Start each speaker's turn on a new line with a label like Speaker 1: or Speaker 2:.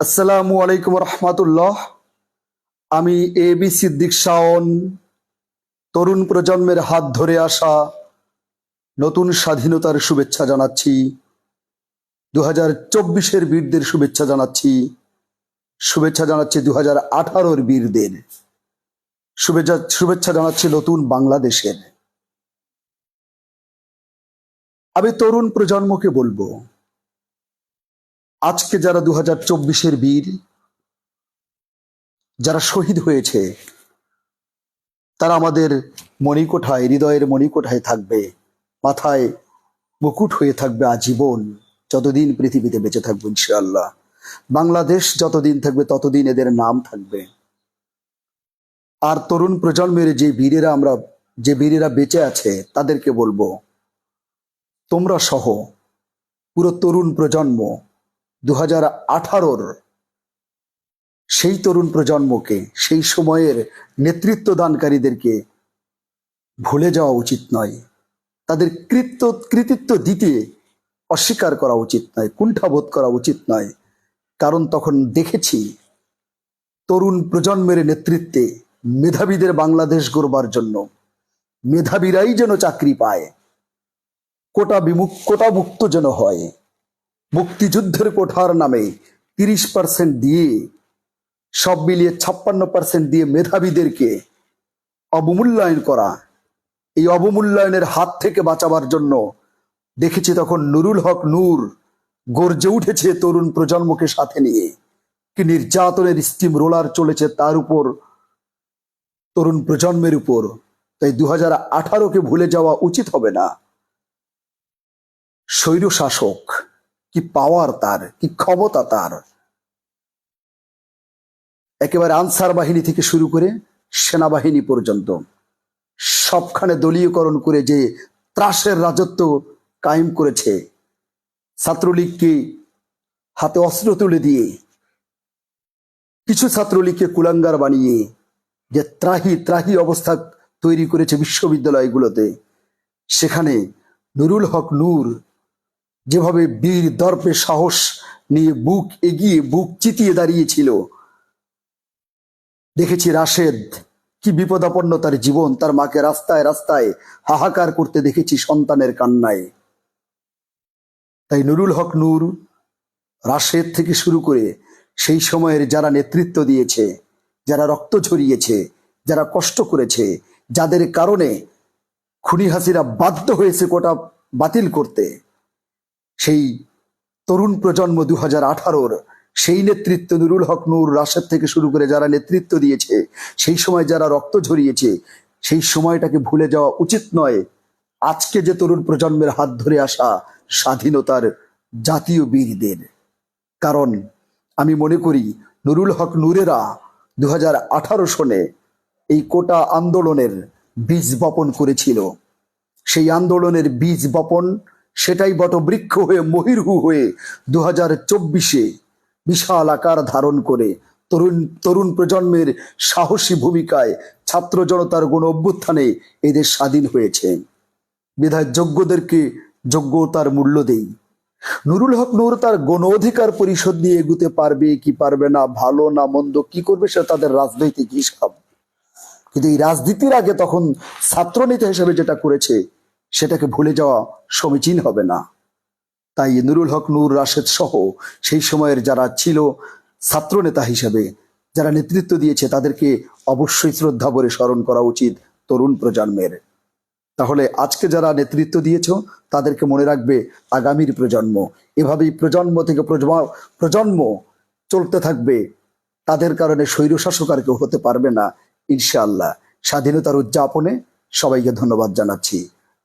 Speaker 1: আসসালামু আলাইকুম রহমতুল্লাহ। আমি এ বি সিদ্দিক শাওন, তরুণ প্রজন্মের হাত ধরে আসা নতুন স্বাধীনতার শুভেচ্ছা জানাচ্ছি দু হাজার চব্বিশের বীরদের শুভেচ্ছা জানাচ্ছি শুভেচ্ছা জানাচ্ছি দু হাজার আঠারোর বীরদের, শুভেচ্ছা শুভেচ্ছা জানাচ্ছি নতুন বাংলাদেশের। আমি তরুণ প্রজন্মকে বলব আজকে যারা দু হাজার চব্বিশের বীর, যারা শহীদ হয়েছে, তারা আমাদের মণিকোঠায়, হৃদয়ের মণিকোঠায় থাকবে, মাথায় মুকুট হয়ে থাকবে আজীবন, যতদিন পৃথিবীতে বেঁচে থাকবে ইনশাআল্লাহ। বাংলাদেশ যতদিন থাকবে, ততদিন এদের নাম থাকবে। আর তরুণ প্রজন্মের যে বীরেরা আমরা, যে বীরেরা বেঁচে আছে, তাদেরকে বলব, তোমরা সহ, পুরো তরুণ প্রজন্ম দু আঠারোর সেই তরুণ প্রজন্মকে, সেই সময়ের নেতৃত্ব দানকারীদেরকে ভুলে যাওয়া উচিত নয়। তাদের কৃত্য, কৃতিত্ব দিতে অস্বীকার করা উচিত নয়, কুণ্ঠাবোধ করা উচিত নয়। কারণ তখন দেখেছি, তরুণ প্রজন্মের নেতৃত্বে মেধাবীদের বাংলাদেশ গড়বার জন্য মেধাবীরাই যেন চাকরি পায়, কোটা বিমুখ, কোটা মুক্ত যেন হয়। মুক্তিযুদ্ধের কোঠার নামে তিরিশ পার্সেন্ট দিয়ে, সব মিলিয়ে ছাপ্পান্ন পার্সেন্ট দিয়ে মেধাবীদেরকে অবমূল্যায়ন করা। এই অবমূল্যায়নের হাত থেকে বাঁচাবার জন্য দেখেছি তখন নুরুল হক নূর গর্জে উঠেছে তরুণ প্রজন্মকে সাথে নিয়ে। কি নির্যাতনের স্টিম রোলার চলেছে তার উপর, তরুণ প্রজন্মের উপর। তাই দু হাজার আঠারোকে ভুলে যাওয়া উচিত হবে না। স্বৈর শাসক কি পাওয়ার তার, কি ক্ষমতা তার? একেবারে আনসার বাহিনী থেকে শুরু করে সেনাবাহিনী পর্যন্ত। সবখানে দলীয়করণ করে যে ত্রাসের রাজত্ব কায়েম করেছে, ছাত্রলীগকে হাতে অস্ত্র তুলে দিয়ে, কিছু ছাত্রলীগকে কুলাঙ্গার বানিয়ে যে ত্রাহি ত্রাহি অবস্থা তৈরি করেছে বিশ্ববিদ্যালয়গুলোতে, সেখানে নুরুল হক নূর যেভাবে বীর দর্পে সাহস নিয়ে বুক এগিয়ে বুক চিতিয়ে দাঁড়িয়েছিল। দেখেছি রাশেদ, কি বিপদাপন্ন তার জীবন, তার মাকে রাস্তায় রাস্তায় হাহাকার করতে দেখেছি সন্তানের কান্নায়। তাই নুরুল হক নূর, রাশেদ থেকে শুরু করে সেই সময়ের যারা নেতৃত্ব দিয়েছে, যারা রক্ত ঝরিয়েছে, যারা কষ্ট করেছে, যাদের কারণে খুনি হাসিরা বাধ্য হয়েছে কোটা বাতিল করতে। সেই তরুণ প্রজন্ম দু হাজার আঠারোর সেই নেতৃত্ব নুরুল হক নূর রাশেদ থেকে শুরু করে যারা নেতৃত্ব দিয়েছে, সেই সময় যারা রক্ত ঝরিয়েছে, সেই সময়টাকে ভুলে যাওয়া উচিত নয়। আজকে যে তরুণ প্রজন্মের হাত ধরে আসা স্বাধীনতার জাতীয় বীরদের। কারণ আমি মনে করি নুরুল হক নূরেরা দু হাজার আঠারো সনে এই কোটা আন্দোলনের বীজ বপন করেছিল। সেই আন্দোলনের বীজ বপন সেটাই বটবৃক্ষ হয়ে মহিরহু হয়ে দু হাজার চব্বিশে বিশাল আকার ধারণ করে তরুণ তরুণ প্রজন্মের সাহসী ভূমিকায় ছাত্র জনতার গণ অভ্যুত্থানে এদের স্বাধীন হয়েছে। বিধায় যোগ্যদেরকে যোগ্যতার মূল্য দেই। নুরুল হক নূর তার গণ অধিকার পরিষদ নিয়ে এগুতে পারবে কি পারবে না, ভালো না মন্দ, কি করবে সে তাদের রাজনৈতিক হিসাব। কিন্তু এই রাজনীতির আগে তখন ছাত্রনেতা হিসেবে যেটা করেছে সেটাকে ভুলে যাওয়া সমীচীন হবে না। তাই নুরুল হক, নূর রাশেদ সহ সেই সময়ের যারা ছিল ছাত্রনেতা হিসেবে, যারা নেতৃত্ব দিয়েছে, তাদেরকে অবশ্যই শ্রদ্ধা ভরে স্মরণ করা উচিত তরুণ প্রজন্মের। তাহলে আজকে যারা নেতৃত্ব দিয়েছ, তাদেরকে মনে রাখবে আগামীর প্রজন্ম। এভাবেই প্রজন্ম থেকে প্রজন্ম- চলতে থাকবে। তাদের কারণে স্বৈরশাসক আর কেউ হতে পারবে না, ইনশাআল্লাহ। স্বাধীনতার উদযাপনে সবাইকে ধন্যবাদ জানাচ্ছি।